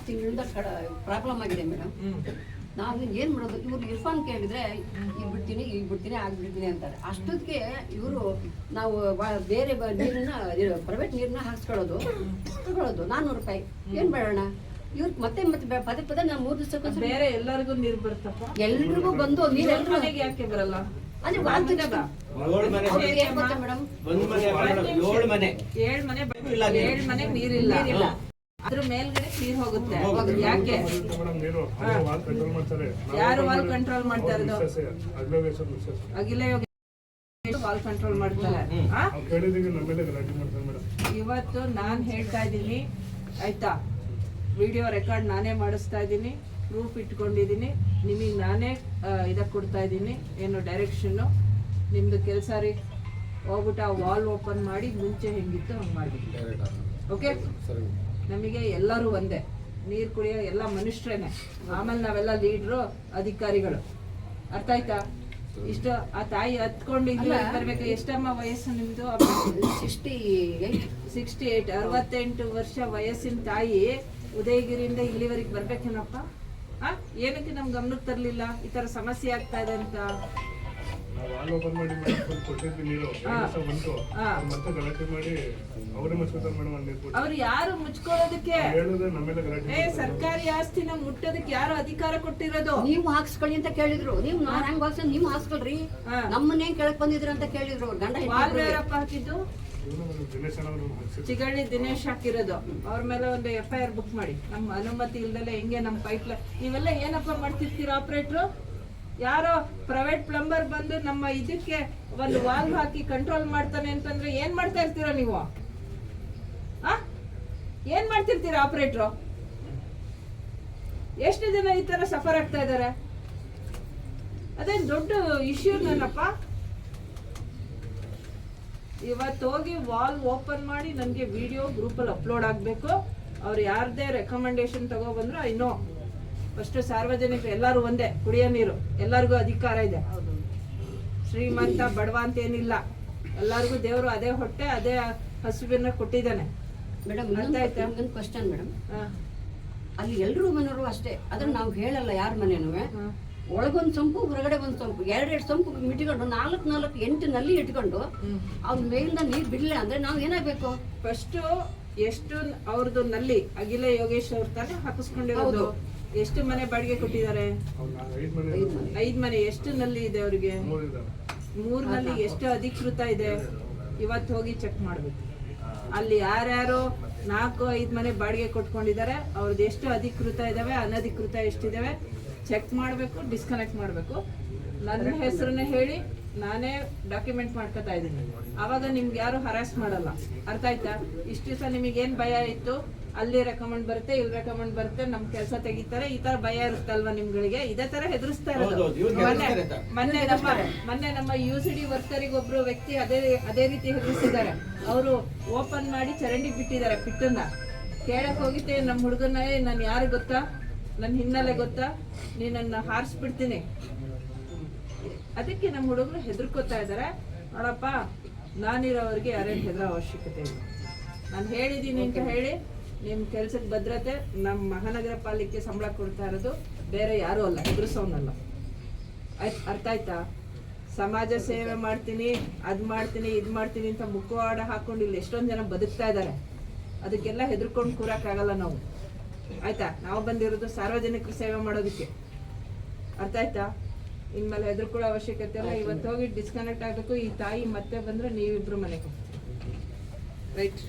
ಆರು ತಿಂಗಳಿಂದ ಕಡ ಪ್ರಾಬ್ಲಮ್ ಆಗಿದೆ ಮೇಡಮ್ ನಾವು ಏನು ಮಾಡೋದು? ಇವ್ರು ಇರ್ಫಾನ್ ಕೇಳಿದ್ರೆ ಈಗ ಬಿಡ್ತೀನಿ ಈಗ ಬಿಡ್ತೀನಿ ಆಗ್ಬಿಡ್ತೀನಿ ಅಂತಾರೆ. ಅಷ್ಟೊತ್ತಿಗೆ ಇವರು ನಾವು ಬೇರೆ ನೀರನ್ನ ಪ್ರೈವೇಟ್ ನೀರನ್ನ ಹಾಕ್ಸ್ಕೊಳ್ಳೋದು ತಗೊಳ್ಳೋದು. ನಾನ್ನೂರು ರೂಪಾಯಿ. ಏನು ಮಾಡೋಣ? ಇವ್ರ ಮತ್ತೆ ಮತ್ತೆ ಪದೇ ಪದೇ ನಾವು ಮೂರು ದಿವಸಕ್ಕೆ ಬೇರೆ ಎಲ್ಲರಿಗೂ ನೀರು ಬರ್ತಪ್ಪ ಎಲ್ರಿಗೂ ಬಂದು ನೀರು ಎಲ್ಲರೂ ಮನೆಗೆ ಯಾಕೆ ಬರಲ್ಲ? ಅದೇ ವಾಂತಿ ಬಾ. ಏಳು ಮನೆ ಅವ್ರಿಗೆ ಏನ್ ಗೊತ್ತಾ ಮೇಡಮ್ ಏಳು ಮನೆ. ಏಳ್ ಮನೆ ನೀರಿಲ್ಲ. ನೀರಿಲ್ಲ. ಅದ್ರ ಮೇಲ್ಗಡೆ ನೀರ್ ಹೋಗುತ್ತೆ. ಯಾಕೆ? ಮೇಡಮ್ ವಾಲ್ ಕಂಟ್ರೋಲ್ ಮಾಡ್ತಾರೆ. ಯಾರು ವಾಲ್ ಕಂಟ್ರೋಲ್ ಮಾಡ್ತಾ ಇರೋದು ಅಗಿಲೇ ವಾಲ್ ಕಂಟ್ರೋಲ್ ಮಾಡ್ತಾರೆ? ಇವತ್ತು ನಾನ್ ಹೇಳ್ತಾ ಇದ್ದೀನಿ ಆಯ್ತಾ? ವಿಡಿಯೋ ರೆಕಾರ್ಡ್ ನಾನೇ ಮಾಡಿಸ್ತಾ ಇದ್ದೀನಿ ಪ್ರೂಫ್ ಇಟ್ಕೊಂಡಿದ್ದೀನಿ. ನಿಮಗೆ ನಾನೇ ಇದಕ್ಕೆ ಕೊಡ್ತಾ ಇದ್ದೀನಿ ಏನು ಡೈರೆಕ್ಷನ್ನು ನಿಮ್ದು ಕೆಲಸ ರೀ. ಹೋಗ್ಬಿಟ್ಟು ಆ ವಾಲ್ ಓಪನ್ ಮಾಡಿ ಮುಂಚೆ ಹೆಂಗಿತ್ತು ಹಂಗೆ ಮಾಡಿ ಓಕೆ ನಮಗೆ ಎಲ್ಲರೂ ಒಂದೇ. ನೀರು ಕುಡಿಯೋ ಎಲ್ಲ ಮನುಷ್ಯರೇನೆ. ಆಮೇಲೆ ನಾವೆಲ್ಲ ಲೀಡ್ರು ಅಧಿಕಾರಿಗಳು. ಅರ್ಥ ಆಯ್ತಾ? ಇಷ್ಟು ಆ ತಾಯಿ ಹತ್ಕೊಂಡು ಬರ್ಬೇಕು. ಎಷ್ಟಮ್ಮ ವಯಸ್ಸು ನಿಮ್ದು? ಸಿಕ್ಸ್ಟಿ ಸಿಕ್ಸ್ಟಿ ಏಟ್ ಅರವತ್ತೆಂಟು ವರ್ಷ ವಯಸ್ಸಿನ ತಾಯಿ ಉದಯಗಿರಿಯಿಂದ ಇಲ್ಲಿವರೆಗೆ ಬರ್ಬೇಕೇನಪ್ಪ? ಆ? ಏನಕ್ಕೆ ನಮ್ ಗಮನಕ್ಕೆ ತರ್ಲಿಲ್ಲ? ಈ ತರ ಸಮಸ್ಯೆ ಆಗ್ತಾ ಇದೆ ಅಂತ. ನಾವು ಓಪನ್ ಮಾಡಿ ಮೇಡಮ್ ಕೊಟ್ಟಿದ್ವಿ ನೀರು. ದಿವಸ ಬಂತು. ಅವ್ರು ಮತ್ತೆ ಗಲಾಟೆ ಮಾಡಿ ಅವರೇ ಮುಚ್ಕೋತಾರೆ ಮೇಡಮ್ ಅಲ್ಲಿ ಅವ್ರು ಯಾರು ಮುಚ್ಕೊಳ್ಳೋದಕ್ಕೆ? ಹೇಳಿದ್ರೆ ನಮ್ಮೆಲ್ಲ ಮೇಲೆ ಗಲಾಟೆ ಏ ಸರ್ಕಾರಿ ಆಸ್ತಿನ ಮುಟ್ಟೋದಕ್ಕೆ ಯಾರು ಅಧಿಕಾರ ಕೊಟ್ಟಿರೋದು? ನೀವು ಹಾಕ್ಸ್ಕೊಳ್ಳಿ ಅಂತ ಕೇಳಿದ್ರು. ನೀವು ನಾನ್ ಹೆಂಗ್ ಹಾಕ್ಸ್ ನೀವು ಹಾಕ್ಸ್ಕೊಳ್ರಿ. ಹಾ. ನಮ್ಮನ್ನೇ ಕೆಳಕ್ ಬಂದಿದ್ರು ಅಂತ ಕೇಳಿದ್ರು. ಅವ್ರು ಗಂಡ ವಾಲ್ ಹೆಂಡತಿ ಯಾರಪ್ಪ ಹಾಕಿದ್ದು. ಚಿಗಳ್ಳಿ ದಿನೇಶ್ ಹಾಕಿರೋದು. ಅವ್ರ ಮೇಲೆ ಒಂದು ಎಫ್ ಐ ಆರ್ ಬುಕ್ ಮಾಡಿ. ನಮ್ಮ ಅನುಮತಿ ಇಲ್ದಲೆ ಹೆಂಗೆ ನಮ್ಮ ಪೈಪ್ ನೀವೆಲ್ಲ ಏನಪ್ಪ ಮಾಡ್ತಿರ್ತೀರ ಆಪರೇಟ್ರು ಯಾರೋ ಪ್ರೈವೇಟ್ ಪ್ಲಂಬರ್ ಬಂದು ನಮ್ಮ ಇದಕ್ಕೆ ಒಂದು ವಾಲ್ವ್ ಹಾಕಿ ಕಂಟ್ರೋಲ್ ಮಾಡ್ತಾನೆ ಅಂತಂದ್ರೆ ಏನ್ ಮಾಡ್ತಾ ಇರ್ತೀರಾ ನೀವು? ಏನ್ ಮಾಡ್ತಿರ್ತೀರಾ ಆಪರೇಟ್ರು ಎಷ್ಟು ಜನ ಈ ತರ ಸಫರ್ ಆಗ್ತಾ ಇದಾರೆ ಅದೇ ದೊಡ್ಡ ಇಶ್ಯೂ ನನ್ನಪ್ಪ. ಇವತ್ತು ಹೋಗಿ ವಾಲ್ ಓಪನ್ ಮಾಡಿ ನನಗೆ ವಿಡಿಯೋ ಗ್ರೂಪಲ್ಲಿ ಅಪ್ಲೋಡ್ ಆಗಬೇಕು. ಅವ್ರು ಯಾರದೇ ರೆಕಮೆಂಡೇಶನ್ ತಗೊಬಂದ್ರು ಐ ನೋ ಫಸ್ಟ್ ಸಾರ್ವಜನಿಕರು ಎಲ್ಲರೂ ಒಂದೇ ಕುಡಿಯೋ ನೀರು. ಎಲ್ಲರಿಗೂ ಅಧಿಕಾರ ಇದೆ. ಶ್ರೀಮಂತ ಬಡವ ಅಂತ ಏನಿಲ್ಲ. ಎಲ್ಲರಿಗೂ ದೇವರು ಅದೇ ಹೊಟ್ಟೆ ಅದೇ ಹಸುವಿನ ಕೊಟ್ಟಿದ್ದಾನೆ. ಮೇಡಮ್? ಇನ್ನೊಂದು ಕ್ವಶನ್ ಮೇಡಮ್ ಅಲ್ಲಿ ಎಲ್ಲರೂ ಮನೆಯವರು ಅಷ್ಟೇ. ಅದನ್ನ ನಾವು ಹೇಳಲ್ಲ ಯಾರ ಮನೇನು. ಒಳಗೊಂದು ಸೊಂಪು ಹೊರಗಡೆ ಒಂದು ಸಂಪು ಎರಡೆರಡು ಸೊಂಪು ಮಿಟ್ಕೊಂಡು ನಾಲ್ಕು ನಾಲ್ಕು ಎಂಟು ನಲ್ಲಿ ಇಟ್ಕೊಂಡು. ಅವ್ನ ಮೇಲಿಂದ ನೀರು ಬಿಡಲಿಲ್ಲ ಅಂದ್ರೆ ನಾವು ಏನಾಗಬೇಕು? ಫಸ್ಟ್ ಎಷ್ಟು ಅವ್ರದ್ದು ನಲ್ಲಿ ಅಗಿಲ ಯೋಗೇಶ್ ಅವ್ರ ತಾನೇ ಹಾಕಿಸ್ಕೊಂಡಿರೋದು. ಎಷ್ಟು ಮನೆ ಬಾಡಿಗೆ ಕೊಟ್ಟಿದ್ದಾರೆ? ಐದು ಮನೆ ಎಷ್ಟು ನಲ್ಲಿ ಇದೆ ಅವ್ರಿಗೆ? ಮೂರ್ನಲ್ಲಿ ಎಷ್ಟು ಅಧಿಕೃತ ಇದೆ? ಇವತ್ತು ಹೋಗಿ ಚೆಕ್ ಮಾಡ್ಬೇಕು. ಅಲ್ಲಿ ಯಾರ್ಯಾರು ನಾಲ್ಕು ಐದು ಮನೆ ಬಾಡಿಗೆ ಕೊಟ್ಕೊಂಡಿದ್ದಾರೆ ಅವ್ರದ್ದು ಎಷ್ಟು ಅಧಿಕೃತ ಇದಾವೆ ಅನಧಿಕೃತ ಎಷ್ಟಿದಾವೆ ಚೆಕ್ ಮಾಡಬೇಕು ಡಿಸ್ಕನೆಕ್ಟ್ ಮಾಡಬೇಕು. ನನ್ನ ಹೆಸರನ್ನ ಹೇಳಿ ನಾನೇ ಡಾಕ್ಯುಮೆಂಟ್ ಮಾಡ್ಕೊತಾ ಇದ್ದೀನಿ. ಆವಾಗ ನಿಮ್ಗೆ ಯಾರು ಹರಾಸ್ ಮಾಡಲ್ಲ. ಅರ್ಥ ಆಯ್ತಾ? ಇಷ್ಟು ದಿವಸ ನಿಮಗೆ ಏನ್ ಭಯ ಇತ್ತು? ಅಲ್ಲಿ ರೆಕಮೆಂಡ್ ಬರುತ್ತೆ ಇಲ್ಲಿ ರೆಕಮೆಂಡ್ ಬರುತ್ತೆ ನಮ್ ಕೆಲಸ ತೆಗಿತಾರೆ. ಈ ತರ ಭಯ ಇರುತ್ತಲ್ವಾ ನಿಮ್ಗಳಿಗೆ? ಇದೇ ತರ ಹೆದರ್ಸ್ತಾ ಇರೋದು. ಮೊನ್ನೆ ಮೊನ್ನೆ ನಮ್ಮ ಮೊನ್ನೆ ನಮ್ಮ ಯು ಸಿ ಡಿ ವರ್ಕರಿಗೆ ಒಬ್ರು ವ್ಯಕ್ತಿ ಅದೇ ಅದೇ ರೀತಿ ಹೆದರಿಸಿದ್ದಾರೆ. ಅವರು ಓಪನ್ ಮಾಡಿ ಚರಂಡಿ ಬಿಟ್ಟಿದ್ದಾರೆ ಪಿಟ್ಟನ್ನ. ಕೇಳಕ್ ಹೋಗಿದ್ದೆ ನಮ್ಮ ಹುಡುಗನ ನಾನು ಯಾರು ಗೊತ್ತಾ? ನನ್ನ ಹಿನ್ನೆಲೆ ಗೊತ್ತಾ? ನೀನನ್ನ ಹಾರಿಸ್ಬಿಡ್ತೀನಿ. ಅದಕ್ಕೆ ನಮ್ಮ ಹುಡುಗರು ಹೆದರ್ಕೋತಾ ಇದ್ದಾರೆ. ನೋಡಪ್ಪ ನಾನಿರೋರಿಗೆ ಯಾರೇನು ಹೆದರೋ ಅವಶ್ಯಕತೆ ಇಲ್ಲ. ನಾನು ಹೇಳಿದ್ದೀನಿ ಅಂತ ಹೇಳಿ ನಿಮ್ಮ ಕೆಲ್ಸಕ್ಕೆ ಭದ್ರತೆ ನಮ್ಮ ಮಹಾನಗರ ಪಾಲಿಕೆ ಸಂಬಳ ಕೊಡ್ತಾ ಇರೋದು ಬೇರೆ ಯಾರೂ ಅಲ್ಲ ಹೆದರ್ಸೋನಲ್ಲ ಆಯ್ತು ಅರ್ಥ ಆಯ್ತಾ? ಸಮಾಜ ಸೇವೆ ಮಾಡ್ತೀನಿ ಅದು ಮಾಡ್ತೀನಿ ಇದು ಮಾಡ್ತೀನಿ ಅಂತ ಮುಖವಾಡ ಹಾಕೊಂಡು ಇಲ್ಲಿ ಎಷ್ಟೊಂದು ಜನ ಬದುಕ್ತಾ ಇದ್ದಾರೆ. ಅದಕ್ಕೆಲ್ಲ ಹೆದರ್ಕೊಂಡು ಕೂರಕ್ಕಾಗಲ್ಲ ನಾವು. ಆಯ್ತಾ? ನಾವು ಬಂದಿರೋದು ಸಾರ್ವಜನಿಕರ ಸೇವೆ ಮಾಡೋದಕ್ಕೆ. ಅರ್ಥ ಆಯ್ತಾ? ಇನ್ಮೇಲೆ ಹೆದರ್ಕೊಳ್ಳೋ ಅವಶ್ಯಕತೆ ಇಲ್ಲ. ಇವತ್ತು ಹೋಗಿ ಡಿಸ್ಕನೆಕ್ಟ್ ಆಗಬೇಕು. ಈ ತಾಯಿ ಮತ್ತೆ ಬಂದ್ರೆ ನೀವಿಬ್ರು ಮನೆಗೆ ರೈಟ್